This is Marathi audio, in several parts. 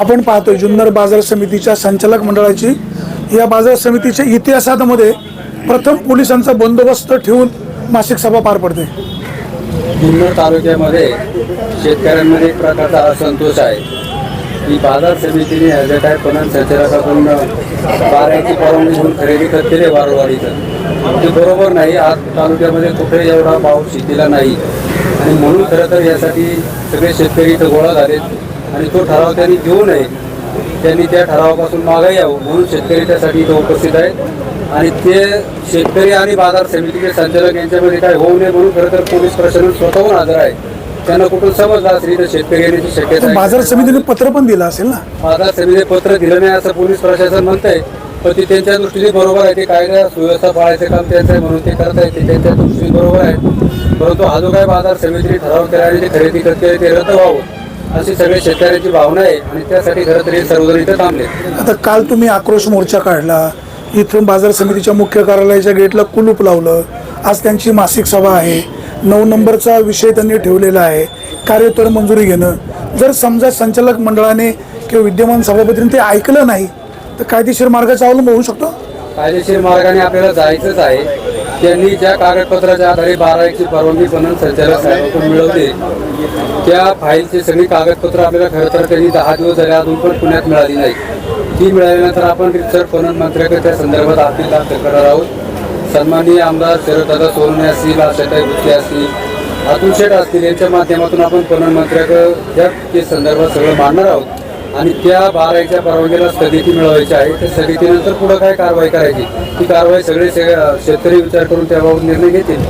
आपण पाहतोय जुन्नर बाजार समितीच्या संचालक मंडळाची. या बाजार समितीच्या इतिहासामध्ये प्रथम पोलिसांचा बंदोबस्त ठेवून मासिक सभा पार पडते. जुन्नर तालुक्यामध्ये शेतकऱ्यांमध्ये एक प्रकारचा असंतोष आहे. की बाजार समितीने ॲज काय पणन संचालकाकडून बाराची परवानगी घेऊन खरेदी करते वारंवार इथं. ते बरोबर नाही. आज तालुक्यामध्ये कुठे एवढा भाव शेतीला नाही. आणि म्हणून खरं तर यासाठी सगळे शेतकरी इथं गोळा झालेत. आणि तो ठराव त्यांनी घेऊ नये. त्यांनी त्या ठरावापासून मागे यावं म्हणून शेतकरी त्यासाठी इथं उपस्थित आहेत आणि ते शेतकरी आणि बाजार समितीचे संचालक यांच्यामध्ये काय होऊ नये म्हणून खरं तर पोलीस प्रशासन स्वतःहून हजर आहे. त्यांना कुठून समजलं असेल? तर शेतकरी येण्याची शक्यता बाजार समितीने पत्र पण दिलं असेल ना? बाजार समितीने पत्र दिलं नाही असं पोलीस प्रशासन म्हणतंय. पण ते त्यांच्या दृष्टीने बरोबर आहे. ते कायदा सुव्यवस्था पाळायचं काम त्यांचं आहे म्हणून ते करत आहे ते त्यांच्या दृष्टीने बरोबर आहे परंतु हा जो काय बाजार समितीने ठराव केला आणि ते खरेदी करते ते रद्द व्हावं. अशी सगळी शेतकऱ्यांची भावना आहे आणि त्यासाठी खरं तरी सर्वजण इथं थांबले. आता काल तुम्ही आक्रोश मोर्चा काढला. इथून बाजार समितीच्या मुख्य कार्यालयाच्या गेटला कुलूप लावलं. आज त्यांची मासिक सभा आहे. नऊ नंबरचा विषय त्यांनी ठेवलेला आहे. कार्यतर मंजुरी घेणं. जर समजा संचालक मंडळाने किंवा विद्यमान सभापतीने ते ऐकलं नाही तर कायदेशीर मार्गाचा अवलंब होऊ शकतो? कायदेशीर मार्गाने आपल्याला जायचंच आहे. त्यांनी ज्या कागदपत्राच्या आधारे बारा एकची परवानगी पणन संचालक साहेबांकडून मिळवली त्या फाईलची सगळी कागदपत्र आपल्याला खरं तर त्यांनी दहा दिवस झाले अजून पण पुण्यात मिळाली नाही. ती मिळाल्यानंतर आपण रितसर पणन मंत्र्याकडे त्या संदर्भात आपली दाखल करणार आहोत. सन्माननीय आमदार शरददादा सोनवणे असतील आशाताई गुत्ते असतील अतुल शेठ असतील यांच्या माध्यमातून आपण पणन मंत्र्याकडे त्या संदर्भात सगळं मांडणार आहोत. आणि त्या बारायच्या परवानगीला स्थगिती मिळवायची आहे. त्या स्थगितीनंतर पुढे काय कारवाई करायची? ती कारवाई सगळे शेतकरी विचार करून त्याबाबत निर्णय घेतील.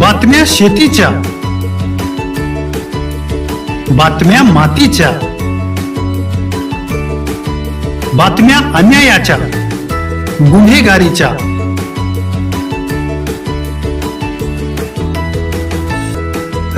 बातम्या शेतीच्या. बातम्या मातीच्या. बातम्या अन्यायाच्या. गुन्हेगारीच्या.